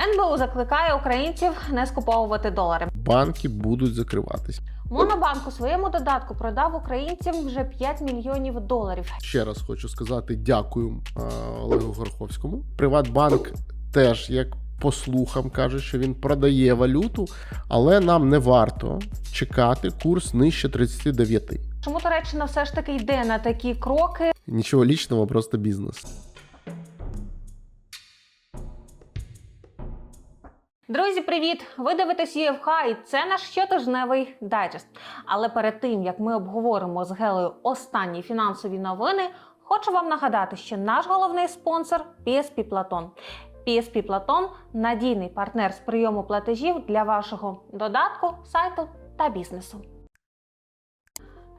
НБУ закликає українців не скуповувати долари. Банки будуть закриватись. Монобанк у своєму додатку продав українцям вже 5 мільйонів доларів. Ще раз хочу сказати дякую е, Олегу Гороховському. Приватбанк теж як. По слухам каже, що він продає валюту, але нам не варто чекати курс нижче 39. Чому Туреччина все ж таки йде на такі кроки? Нічого лічного, просто бізнес. Друзі, привіт! Ви дивитесь ЄФХ і це наш щотижневий дайджест. Але перед тим як ми обговоримо з Гелею останні фінансові новини, хочу вам нагадати, що наш головний спонсор PSP Platon. PSP Platon – надійний партнер з прийому платежів для вашого додатку, сайту та бізнесу.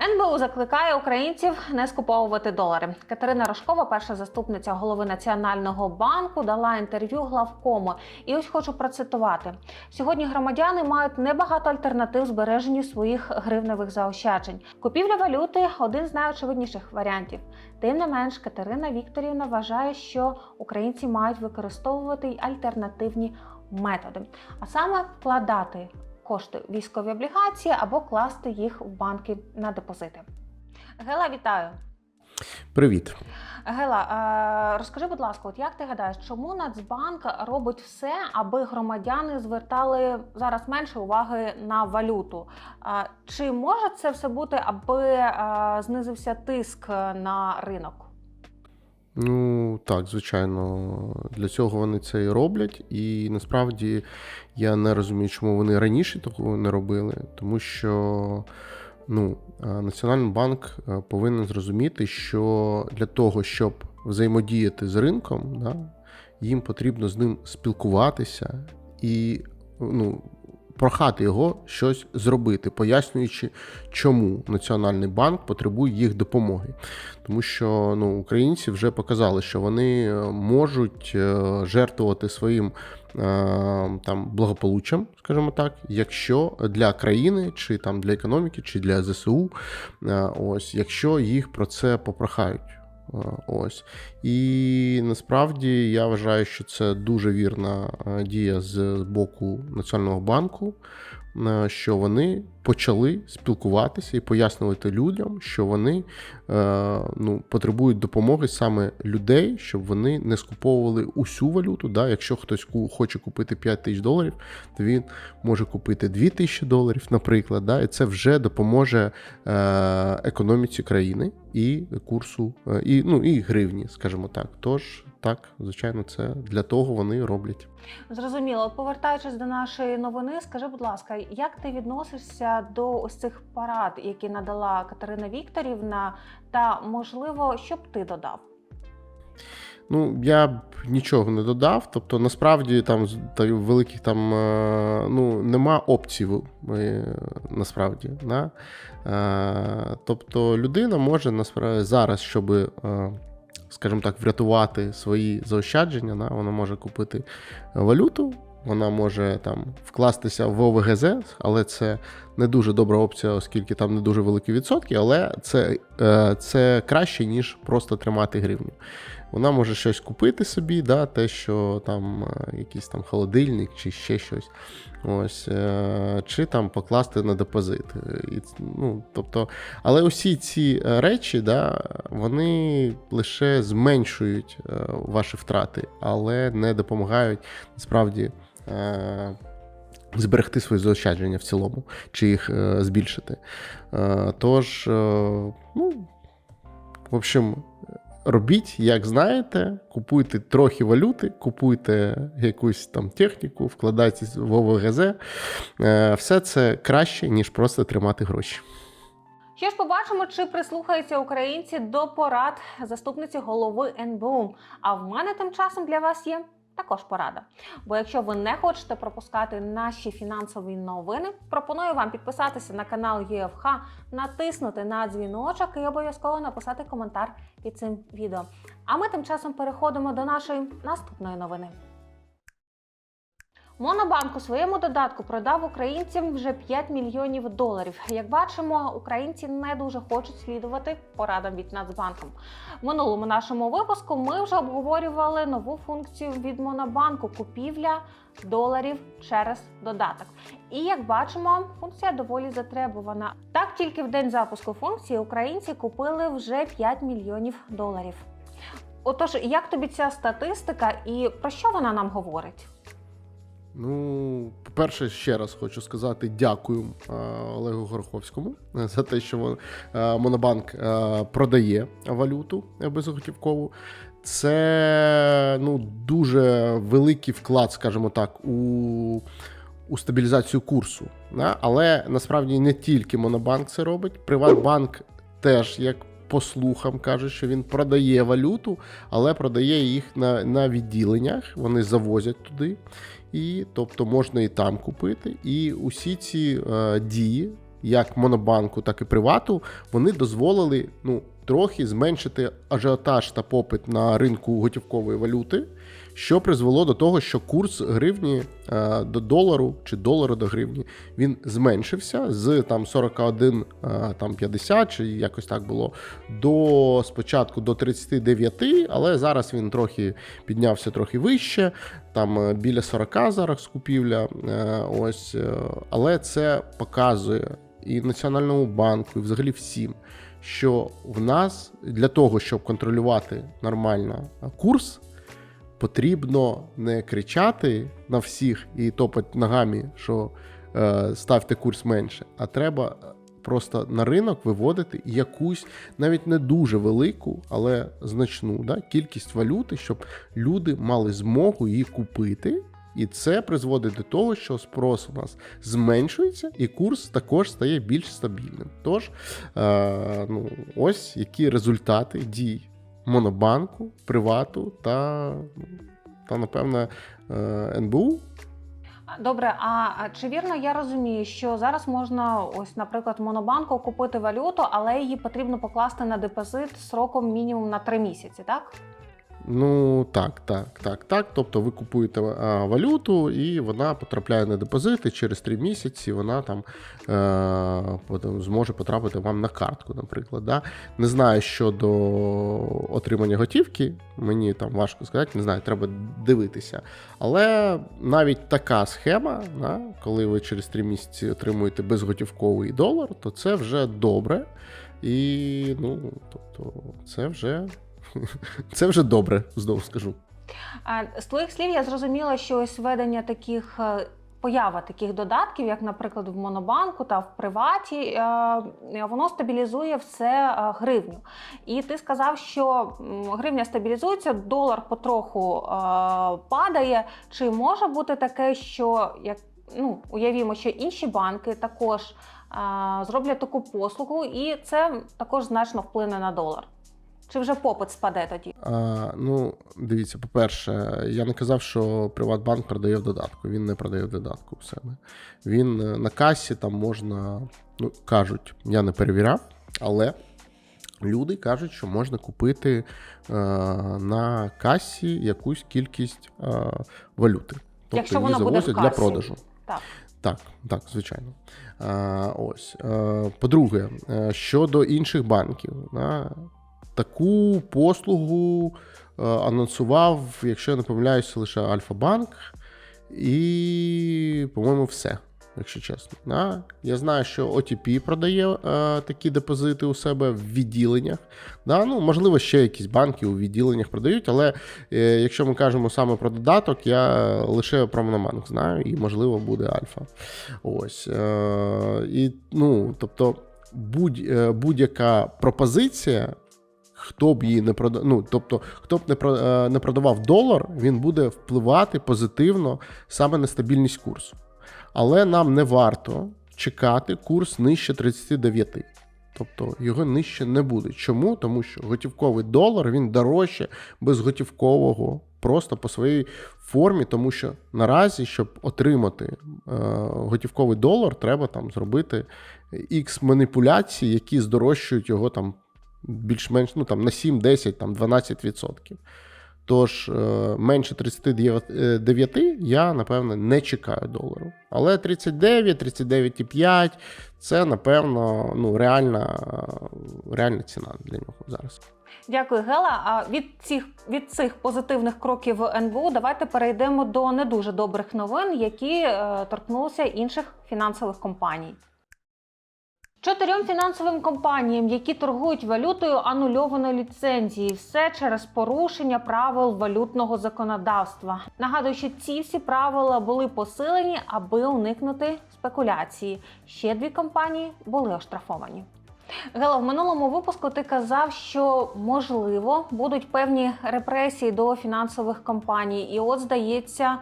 НБУ закликає українців не скуповувати долари. Катерина Рожкова, перша заступниця голови Національного банку, дала інтерв'ю главкому. І ось хочу процитувати: сьогодні громадяни мають небагато альтернатив збереженню своїх гривневих заощаджень. Купівля валюти один з найочевидніших варіантів. Тим не менш, Катерина Вікторівна вважає, що українці мають використовувати й альтернативні методи, а саме вкладати кошти військові облігації або класти їх в банки на депозити. Гела, вітаю! Привіт. Гела, е, розкажи, будь ласка, от як ти гадаєш, чому Нацбанк робить все, аби громадяни звертали зараз менше уваги на валюту? Е, Чи може це все бути, аби е, знизився тиск на ринок? Ну так, звичайно, для цього вони це і роблять. І насправді я не розумію, чому вони раніше такого не робили, тому що ну, е, Національний банк е, повинен зрозуміти, що для того, щоб взаємодіяти з ринком, да, їм потрібно з ним спілкуватися і ну, прохати його щось зробити, пояснюючи, чому Національний банк потребує їх допомоги. Тому що ну, українці вже показали, що вони е, можуть е, жертвувати своїм е, там благополуччям, скажімо так, якщо для країни, чи там для економіки, чи для ЗСУ, ось, якщо їх про це попрохають. Е, Ось. І насправді я вважаю, що це дуже вірна е, дія з боку Національного банку, що вони почали спілкуватися і пояснювати людям, що вони е, ну, потребують допомоги саме людей, щоб вони не скуповували усю валюту. Да? Якщо хтось хоче купити 5 тисяч доларів, то він може купити 2 тисячі доларів, наприклад. Да? І це вже допоможе е, економіці країни і курсу, е, і, ну, і гривні, скажімо так. Тож, так, звичайно, це для того вони роблять. Зрозуміло, повертаючись до нашої новини, скажи, будь ласка, як ти відносишся до ось цих парад, які надала Катерина Вікторівна, та можливо, що б ти додав? Ну, я б нічого не додав. Тобто, насправді там та великих там е, ну, нема опцій е, насправді. Да? Е, Тобто людина може насправді зараз, щоб, скажімо так, врятувати свої заощадження, да? вона може купити валюту. Вона може там вкластися в ОВГЗ, але це не дуже добра опція, оскільки там не дуже великі відсотки, але це, е, це краще, ніж просто тримати гривню. Вона може щось купити собі, да, те, що там е, якийсь там холодильник чи ще щось. Ось, е, чи там покласти на депозит. І, ну, тобто, але усі ці речі, да, вони лише зменшують ваші втрати, але не допомагають насправді. Зберегти свої заощадження в цілому, чи їх е, збільшити. Е, тож, е, ну, в общем, робіть, як знаєте, купуйте трохи валюти, купуйте якусь там техніку, вкладайтесь в ОВГЗ. Е, Все це краще, ніж просто тримати гроші. Що ж побачимо, чи прислухаються українці до порад заступниці голови НБУ. А в мене тим часом для вас є також порада. Бо якщо ви не хочете пропускати наші фінансові новини, пропоную вам підписатися на канал ЄФХ, натиснути на дзвіночок і обов'язково написати коментар під цим відео. А ми тим часом переходимо до нашої наступної новини. Монобанк у своєму додатку продав українцям вже 5 мільйонів доларів. Як бачимо, українці не дуже хочуть слідувати порадам від Нацбанку. В минулому нашому випуску ми вже обговорювали нову функцію від Монобанку купівля доларів через додаток. І як бачимо, функція доволі затребувана. Так тільки в день запуску функції українці купили вже 5 мільйонів доларів. Отож, як тобі ця статистика і про що вона нам говорить? Ну, по-перше, ще раз хочу сказати дякую е, Олегу Гороховському е, за те, що е, Монобанк продає валюту безготівкову. Це ну, дуже великий вклад, скажімо так, у, у стабілізацію курсу. Але насправді не тільки Монобанк це робить. Приватбанк теж, як по слухам, каже, що він продає валюту, але продає їх на, на відділеннях. Вони завозять туди і тобто можна і там купити. І усі ці е, дії, як Монобанку, так і привату, вони дозволили ну, трохи зменшити ажіотаж та попит на ринку готівкової валюти, що призвело до того, що курс гривні е, до долару чи долару до гривні він зменшився з там 41 е, там 50 чи якось так було до спочатку до 39, але зараз він трохи піднявся трохи вище. Там е, біля 40 зараз купівля. Ось, але це показує і Національному банку, і взагалі всім, що в нас для того, щоб контролювати нормально курс, потрібно не кричати на всіх і топати ногами, що е, ставте курс менше, а треба просто на ринок виводити якусь навіть не дуже велику, але значну да, кількість валюти, щоб люди мали змогу її купити. І це призводить до того, що спрос у нас зменшується, і курс також стає більш стабільним. Тож, е, ну, ось які результати дій Монобанку, Привату та, та напевно, е, НБУ. Добре, а чи вірно я розумію, що зараз можна, ось, наприклад, монобанку купити валюту, але її потрібно покласти на депозит сроком мінімум на 3 місяці, так? Ну так, так, так, так. Тобто ви купуєте а, валюту, і вона потрапляє на депозит, і через три місяці вона там е, зможе потрапити вам на картку, наприклад. Да? Не знаю щодо отримання готівки, мені там важко сказати, не знаю, треба дивитися. Але навіть така схема, да, коли ви через три місяці отримуєте безготівковий долар, то це вже добре. І ну, тобто, це вже. Це вже добре, знову скажу. З твоїх слів я зрозуміла, що ось введення таких. е, Поява таких додатків, як, наприклад, в Монобанку та в приваті, е, воно стабілізує все е, гривню. І ти сказав, що гривня стабілізується, долар потроху падає. Чи може бути таке, що як ну уявімо, що інші банки також зроблять таку послугу, і це також значно вплине на долар? Чи вже попит спаде тоді? А, ну, дивіться, по-перше, я не казав, що Приватбанк продає в додатку. Він не продає в додатку в себе. Він е, на касі там можна, ну, кажуть, я не перевіряв, але люди кажуть, що можна купити е, на касі якусь кількість е, валюти. Тобто Якщо її вона буде в завозять для продажу. Так. Так, так, звичайно. А, ось. Е, По-друге, е, щодо інших банків, таку послугу е, анонсував, якщо я не помиляюся, лише Альфа-Банк, і, по-моєму, все, якщо чесно. Я знаю, що OTP продає е, такі депозити у себе в відділеннях. Да? Ну, можливо, ще якісь банки у відділеннях продають, але е, якщо ми кажемо саме про додаток, я лише про Монобанк знаю, і, можливо, буде Альфа. Ось. І, ну, тобто, будь, будь-яка пропозиція. Хто б її не продав, ну тобто, хто б е, не продавав долар, він буде впливати позитивно саме на стабільність курсу. Але нам не варто чекати курс нижче 39. Тобто його нижче не буде. Чому? Тому що готівковий долар він дорожче безготівкового просто по своїй формі, тому що наразі, щоб отримати е, готівковий долар, треба там зробити X маніпуляцій, які здорожчують його там більш-менш ну, там, на 7, 10, там, 12%. Тож е, менше 39 я, напевно, не чекаю долару. Але 39, 39,5 це, напевно, ну, реальна, реальна ціна для нього зараз. Дякую, Гела. А від цих від цих позитивних кроків НБУ давайте перейдемо до не дуже добрих новин, які е, торкнулися інших фінансових компаній. Чотирьом фінансовим компаніям, які торгують валютою, анульовано ліцензії. Все через порушення правил валютного законодавства. Нагадую, що ці всі правила були посилені, аби уникнути спекуляції. Ще дві компанії були оштрафовані. Гела, в минулому випуску ти казав, що можливо будуть певні репресії до фінансових компаній, і от здається,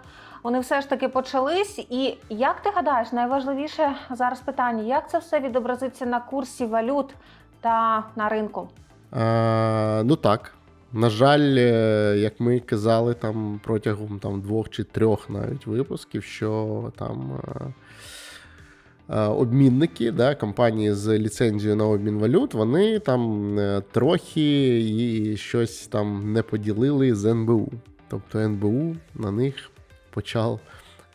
вони все ж таки почались. І як ти гадаєш, найважливіше зараз питання: як це все відобразиться на курсі валют та на ринку? Е, ну так. На жаль, е, як ми казали там протягом там, двох чи трьох навіть випусків, що там. Е, е, Обмінники, да, компанії з ліцензією на обмін валют, вони там трохи і щось там не поділили з НБУ. Тобто НБУ на них почав,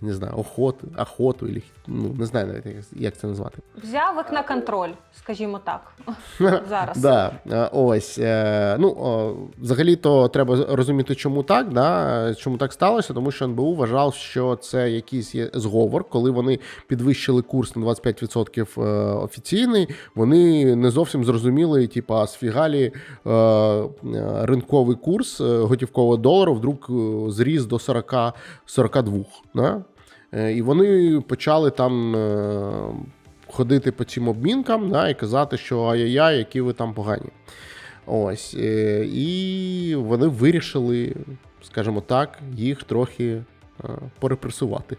не знаю, охоту, охоту, ілі, ну не знаю навіть як- як це назвати. Взяв їх на контроль, скажімо так, зараз. Да, е, ось. е, Ну, взагалі-то треба розуміти, чому так. Да? Чому так сталося? Тому що НБУ вважав, що це якийсь є зговор, коли вони підвищили курс на 25% е, офіційний, вони не зовсім зрозуміли, типа, сфігалі ринковий курс готівкового долару вдруг зріс до 40, 42. Да? Е, І вони почали там е, ходити по цим обмінкам да, і казати, що ай-яй-яй, які ви там погані. Ось. е, І вони вирішили, скажімо так, їх трохи порепресувати.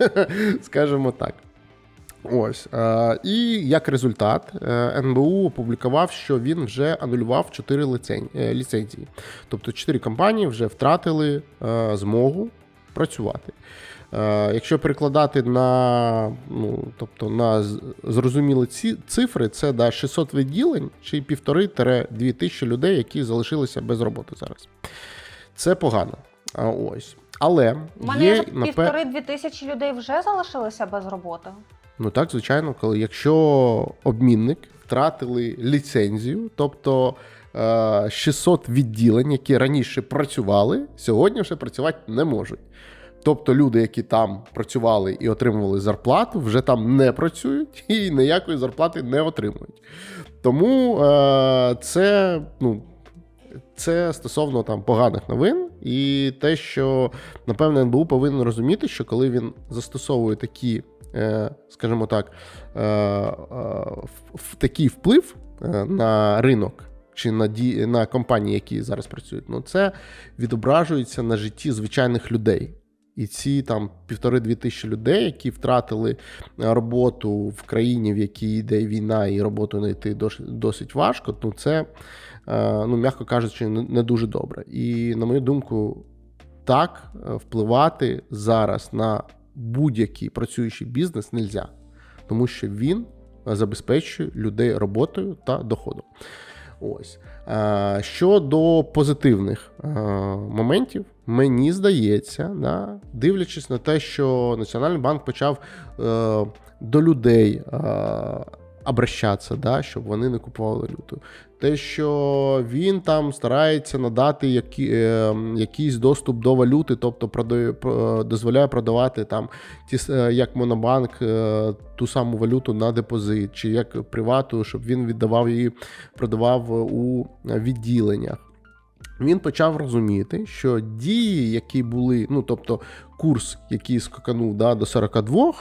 Скажімо так. Ось. І як результат, НБУ опублікував, що він вже анулював 4 е, ліцензії. Тобто 4 компанії вже втратили змогу працювати. Е, Якщо перекладати на, ну, тобто на з- зрозумілі ці цифри, це да, 600 відділень чи 1,5-2 тисячі людей, які залишилися без роботи зараз. Це погано. А, ось. Але У мене є є півтори-дві тисячі людей вже залишилися без роботи. Ну так, звичайно, коли якщо обмінник втратили ліцензію, тобто е, 600 відділень, які раніше працювали, сьогодні вже працювати не можуть. Тобто люди, які там працювали і отримували зарплату, вже там не працюють і ніякої зарплати не отримують. Тому е, це, ну, це стосовно там поганих новин, і те, що напевне НБУ повинен розуміти, що коли він застосовує такі, е, скажімо так, е, е, в- такий вплив е, на ринок. Чи на ді... на компанії, які зараз працюють, ну це відображується на житті звичайних людей. І ці там півтори-дві тисячі людей, які втратили е, роботу в країні, в якій йде війна, і роботу знайти досить важко. Ну це, е, ну м'яко кажучи, не дуже добре. І на мою думку, так е, впливати зараз на будь-який працюючий бізнес не можна, тому що він забезпечує людей роботою та доходом. Ось. Щодо позитивних моментів, мені здається, да, дивлячись на те, що Національний банк почав е, до людей е, обращатися, да, щоб вони не купували валюту. Те, що він там старається надати які, е, якийсь доступ до валюти, тобто продає, про- дозволяє продавати там ті, е, як Монобанк е, ту саму валюту на депозит, чи як привату, щоб він віддавав її, продавав у відділеннях. Він почав розуміти, що дії, які були, ну тобто курс, який скаканув да, до 42,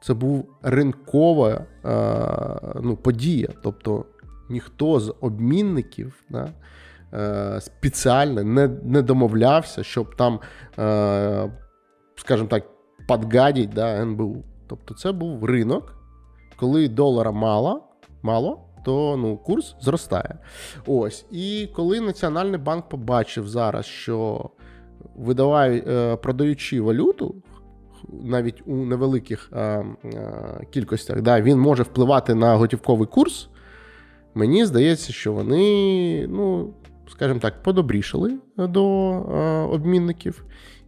це був ринкова е, ну, подія. Тобто ніхто з обмінників да, е, спеціально не, не домовлявся, щоб там, е, скажімо так, подгадіть да, НБУ. Тобто це був ринок, коли долара мало, мало то ну, курс зростає. Ось. І коли Національний банк побачив зараз, що видаває, е, продаючи валюту, навіть у невеликих е, е, кількостях, да, він може впливати на готівковий курс. Мені здається, що вони ну, скажімо так, подобрішали до обмінників.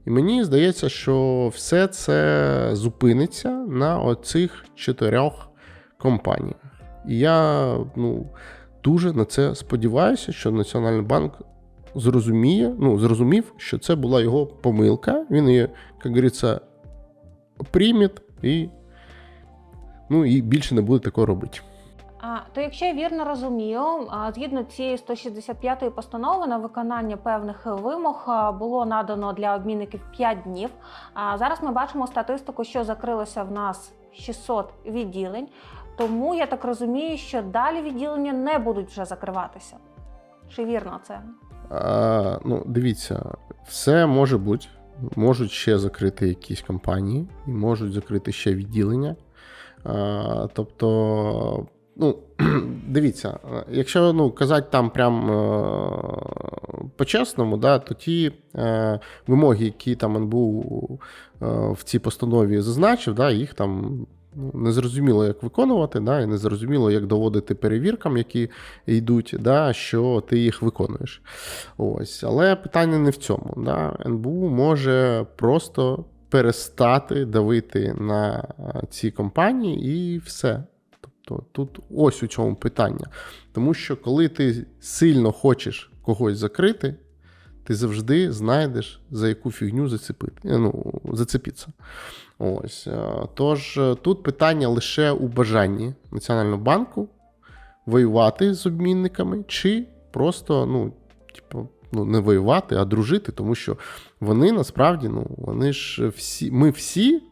І мені здається, що все це зупиниться на оцих чотирьох компаніях. І я ну, дуже на це сподіваюся, що Національний банк зрозуміє, ну, зрозумів, що це була його помилка. Він її, як говориться, прийме і, ну, і більше не буде такого робити. А, то якщо я вірно розумію, згідно цієї 165-ї постанови на виконання певних вимог було надано для обмінників 5 днів. А зараз ми бачимо статистику, що закрилося в нас 600 відділень. Тому я так розумію, що далі відділення не будуть вже закриватися. Чи вірно це? А, ну, дивіться, все може бути. Можуть ще закрити якісь компанії, і можуть закрити ще відділення. А, тобто, ну, дивіться, якщо ну, казати там прям е, по-чесному, да, то ті е, вимоги, які там НБУ е, в цій постанові зазначив, да, їх там ну, незрозуміло, як виконувати, да, і незрозуміло, як доводити перевіркам, які йдуть, да, що ти їх виконуєш. Ось. Але питання не в цьому. Да. НБУ може просто перестати давити на ці компанії і все. Тобто тут ось у чому питання. Тому що коли ти сильно хочеш когось закрити, ти завжди знайдеш за яку фігню зацепити, ну, зацепитися. Ось. е, Тож е, тут питання лише у бажанні Національного банку воювати з обмінниками, чи просто, ну, типу, ну, не воювати, а дружити, тому що вони насправді, ну, вони ж всі, ми всі.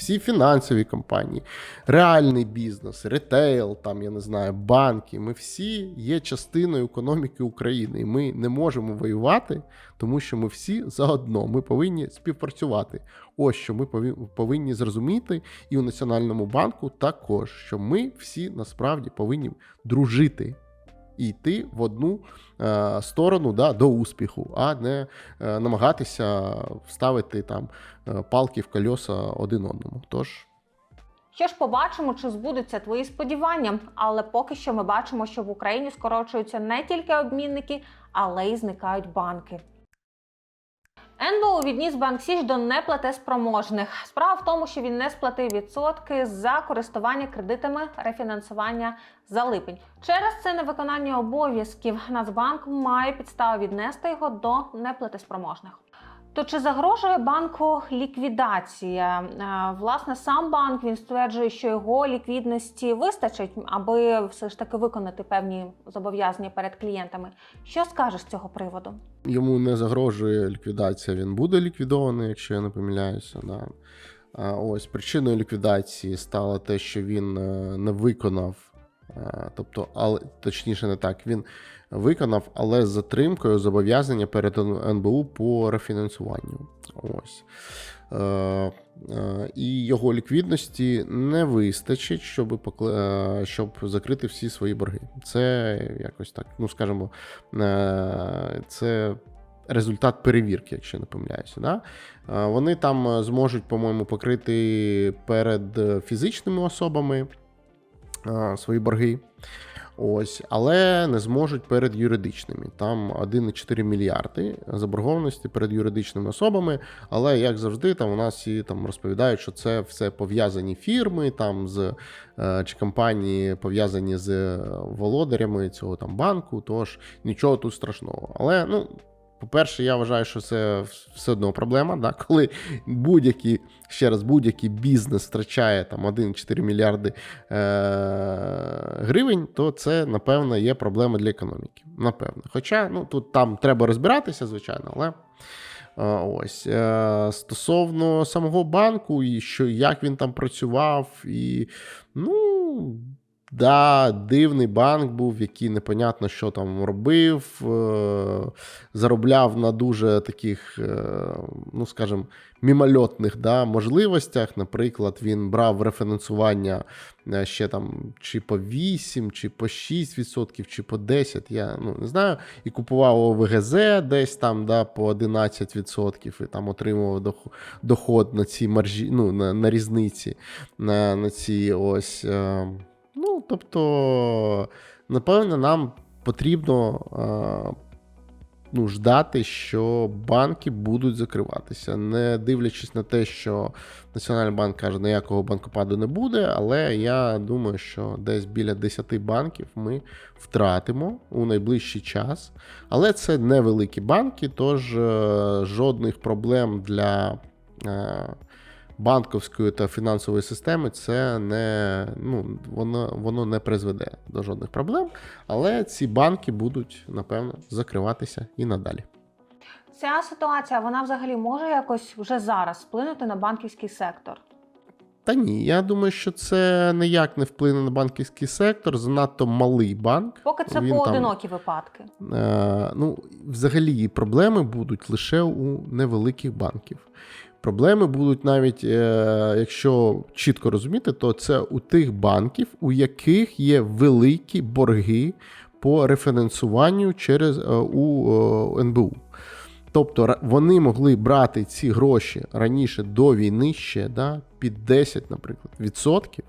Всі фінансові компанії, реальний бізнес, ретейл, там я не знаю, банки. Ми всі є частиною економіки України. І ми не можемо воювати, тому що ми всі заодно. Ми повинні співпрацювати. Ось що ми повинні зрозуміти, і у Національному банку також, що ми всі насправді повинні дружити йти в одну е, сторону да, до успіху, а не е, намагатися вставити там е, палки в кольоса один одному. Тож. Що ж, побачимо, чи збудуться твої сподівання. Але поки що ми бачимо, що в Україні скорочуються не тільки обмінники, але й зникають банки. НБУ відніс банк Січ до неплатеспроможних. Справа в тому, що він не сплатив відсотки за користування кредитами рефінансування за липень. Через це невиконання обов'язків Нацбанк має підставу віднести його до неплатеспроможних. То чи загрожує банку ліквідація? Е, Власне, сам банк він стверджує, що його ліквідності вистачить, аби все ж таки виконати певні зобов'язання перед клієнтами. Що скажеш з цього приводу? Йому не загрожує ліквідація, він буде ліквідований, якщо я не помиляюся. Да. Ось причиною ліквідації стало те, що він е, не виконав, тобто, але точніше, не так, він виконав, але з затримкою зобов'язання перед НБУ по рефінансуванню. Ось. Е, е, І його ліквідності не вистачить, щоб, покле- е, щоб закрити всі свої борги. Це якось так, ну скажімо, е, це результат перевірки, якщо не помиляюся. Да? Е, Вони там е, зможуть, по-моєму, покрити перед е, фізичними особами е, свої борги. Ось, але не зможуть перед юридичними. Там 1,4 мільярди заборгованості перед юридичними особами. Але як завжди, там у нас всі там розповідають, що це все пов'язані фірми, там з е, чи компанії пов'язані з е, володарями цього там банку. Тож нічого тут страшного. Але ну. По-перше, я вважаю, що це все одно проблема, да? коли будь-який, ще раз, будь-який бізнес втрачає там 1,4 мільярди е- гривень, то це, напевно, є проблема для економіки. Напевно. Хоча ну, тут там треба розбиратися, звичайно, але. е, Ось Е, стосовно самого банку, і що як він там працював, і ну. Да, дивний банк був, який непонятно, що там робив, е, заробляв на дуже таких, е, ну скажімо, мімольотних да, можливостях. Наприклад, він брав рефінансування е, ще там чи по 8, чи по 6%, чи по 10%, я ну, не знаю, і купував ОВГЗ десь там да, по 11%, і там отримував доход на ці маржі, ну, на, на різниці, на, на ці ось. Е, Ну, тобто, напевно, нам потрібно е, ну, ждати, що банки будуть закриватися, не дивлячись на те, що Національний банк каже, ніякого банкопаду не буде. Але я думаю, що десь біля 10 банків ми втратимо у найближчий час. Але це невеликі банки, тож е, жодних проблем для. Банковської та фінансової системи це не ну, воно, воно не призведе до жодних проблем, але ці банки будуть, напевно, закриватися і надалі. Ця ситуація вона взагалі може якось вже зараз вплинути на банківський сектор. Та ні, я думаю, що це ніяк не вплине на банківський сектор, занадто малий банк. Поки це Він поодинокі випадки. Е, ну, взагалі, проблеми будуть лише у невеликих банків. Проблеми будуть навіть, е, якщо чітко розуміти, то це у тих банків, у яких є великі борги по рефінансуванню через е, у е, НБУ. Тобто вони могли брати ці гроші раніше до війни ще да, під 10, наприклад, відсотків.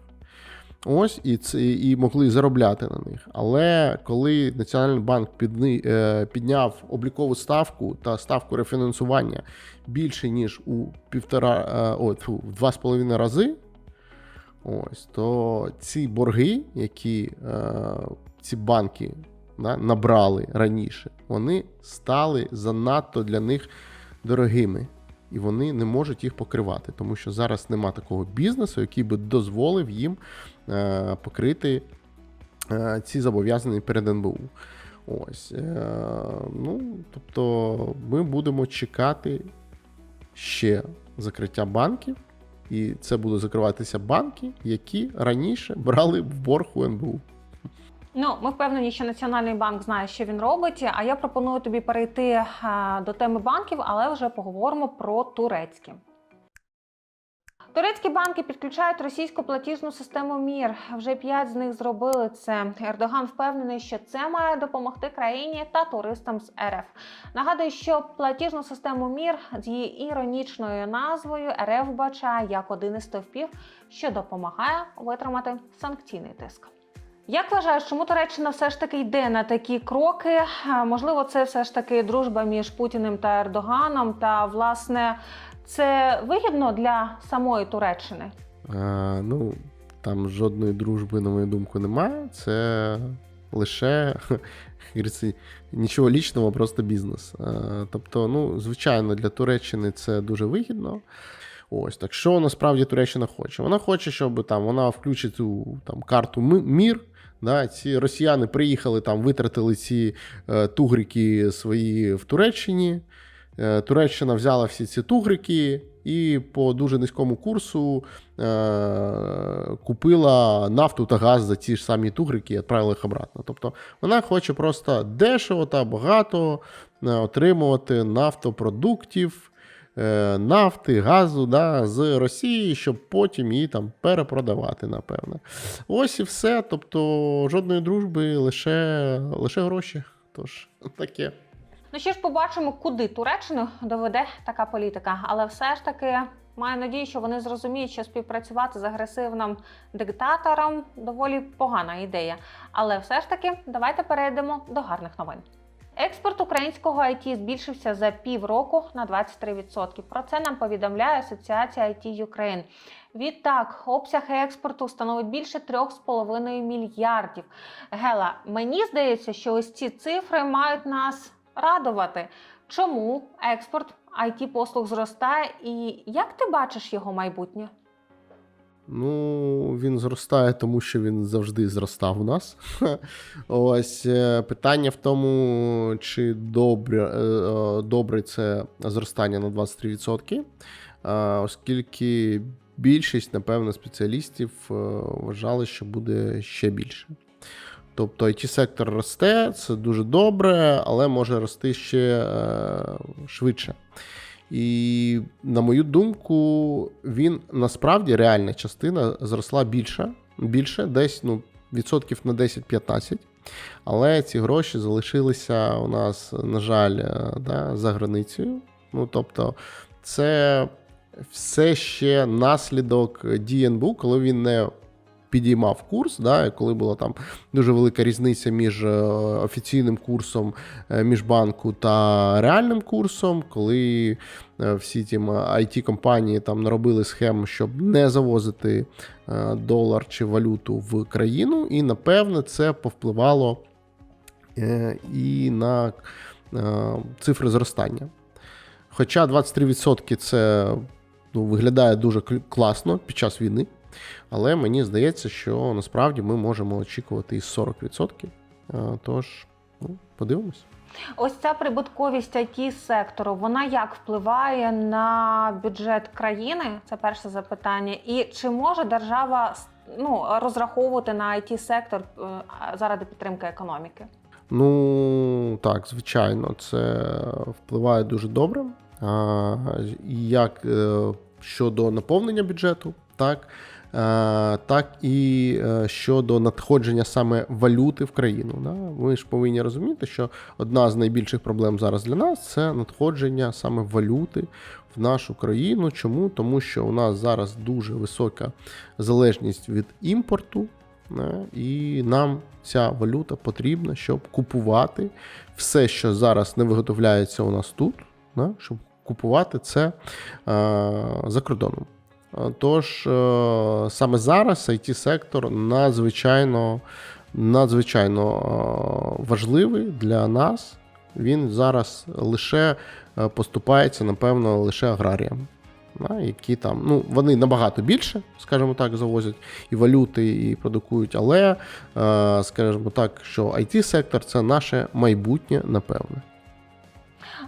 Ось і це і могли заробляти на них. Але коли Національний банк підни, е, підняв облікову ставку та ставку рефінансування більше ніж у півтора е, о, в два з половиною рази, ось то ці борги, які е, ці банки да, набрали раніше, вони стали занадто для них дорогими. І вони не можуть їх покривати, тому що зараз нема такого бізнесу, який би дозволив їм е, покрити е, ці зобов'язання перед НБУ. Ось. Е, ну, тобто ми будемо чекати ще закриття банків, і це будуть закриватися банки, які раніше брали в борг у НБУ. Ну, ми впевнені, що Національний банк знає, що він робить. А я пропоную тобі перейти е, до теми банків, але вже поговоримо про турецькі. Турецькі банки підключають російську платіжну систему МІР. Вже п'ять з них зробили це. Ердоган впевнений, що це має допомогти країні та туристам з РФ. Нагадую, що платіжну систему МІР з її іронічною назвою РФ бачає як один із стовпів, що допомагає витримати санкційний тиск. Як вважаєш, чому Туреччина все ж таки йде на такі кроки? Можливо, це все ж таки дружба між Путіним та Ердоганом, та власне це вигідно для самої Туреччини? Е, ну, там жодної дружби, на мою думку, немає. Це лише нічого лічного, просто бізнес. Е, тобто, ну, звичайно, для Туреччини це дуже вигідно. Ось так що насправді Туреччина хоче? Вона хоче, щоб там вона включить цю там карту мір. Да, ці росіяни приїхали там, витратили ці е, тугрики свої в Туреччині. Е, Туреччина взяла всі ці тугрики і по дуже низькому курсу е, купила нафту та газ за ті ж самі тугрики і відправила їх обратно. Тобто вона хоче просто дешево та багато е, отримувати нафтопродуктів, нафти, газу да, з Росії, щоб потім її там перепродавати, напевне. Ось і все. Тобто жодної дружби, лише, лише гроші. Тож таке. Ну що ж, побачимо, куди Туреччину доведе така політика. Але все ж таки маю надію, що вони зрозуміють, що співпрацювати з агресивним диктатором доволі погана ідея. Але все ж таки, давайте перейдемо до гарних новин. Експорт українського IT збільшився за півроку на 23%. Про це нам повідомляє Асоціація IT Ukraine. Відтак, обсяг експорту становить більше 3,5 мільярдів. Гела, мені здається, що ось ці цифри мають нас радувати. Чому експорт it послуг зростає, і як ти бачиш його майбутнє? Ну, він зростає, тому що він завжди зростав у нас. Ось е, питання в тому, чи добре, е, е, добре це зростання на 23%, е, оскільки більшість, напевно, спеціалістів вважали, що буде ще більше. Тобто it сектор росте, це дуже добре, але може рости ще швидше. І, на мою думку, він насправді реальна частина зросла більше, більше десь ну, відсотків на 10-15. Але ці гроші залишилися у нас, на жаль, е, да, за границею. Ну, тобто, це все ще наслідок дії коли він не підіймав курс, да, коли була там дуже велика різниця між е, офіційним курсом е, міжбанку та реальним курсом, коли е, всі ті it компанії там наробили схему, щоб не завозити долар чи валюту в країну, і напевне це повпливало і на цифри зростання. Хоча 23% це ну, виглядає дуже класно під час війни, але мені здається, що насправді ми можемо очікувати і 40%. Е, Тож, ну, подивимось. Ось ця прибутковість it сектору, вона як впливає на бюджет країни? Це перше запитання. І чи може держава ну, розраховувати на it сектор е, заради підтримки економіки? Ну, так, звичайно, це впливає дуже добре. І як е, щодо наповнення бюджету, так, так і е, щодо надходження саме валюти в країну. Ми ж повинні розуміти, що одна з найбільших проблем зараз для нас це надходження саме валюти в нашу країну. Чому? Тому що у нас зараз дуже висока залежність від імпорту. І нам ця валюта потрібна, щоб купувати все, що зараз не виготовляється у нас тут, щоб купувати це е, за кордоном. Тож е, саме зараз it сектор надзвичайно, надзвичайно е, важливий для нас. Він зараз лише е, поступається, напевно, лише аграріям. Які там, ну, вони набагато більше, скажімо так, завозять і валюти, і продукують, але, скажімо так, що it сектор це наше майбутнє, напевне.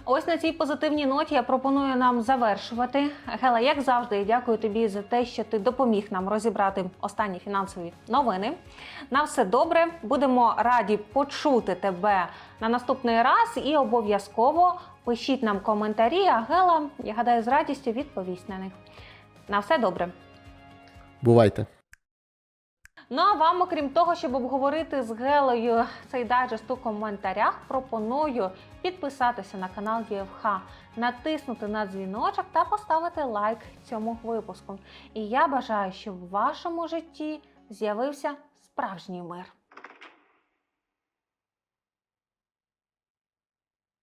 Ось на цій позитивній ноті я пропоную нам завершувати. Гела, як завжди, дякую тобі за те, що ти допоміг нам розібрати останні фінансові новини. На все добре. Будемо раді почути тебе на наступний раз і обов'язково пишіть нам коментарі. А Гела, я гадаю, з радістю відповість на них. На все добре. Бувайте! Ну а вам, окрім того, щоб обговорити з Гелою цей дайджест у коментарях, пропоную підписатися на канал ЄФХ, натиснути на дзвіночок та поставити лайк цьому випуску. І я бажаю, щоб в вашому житті з'явився справжній мир.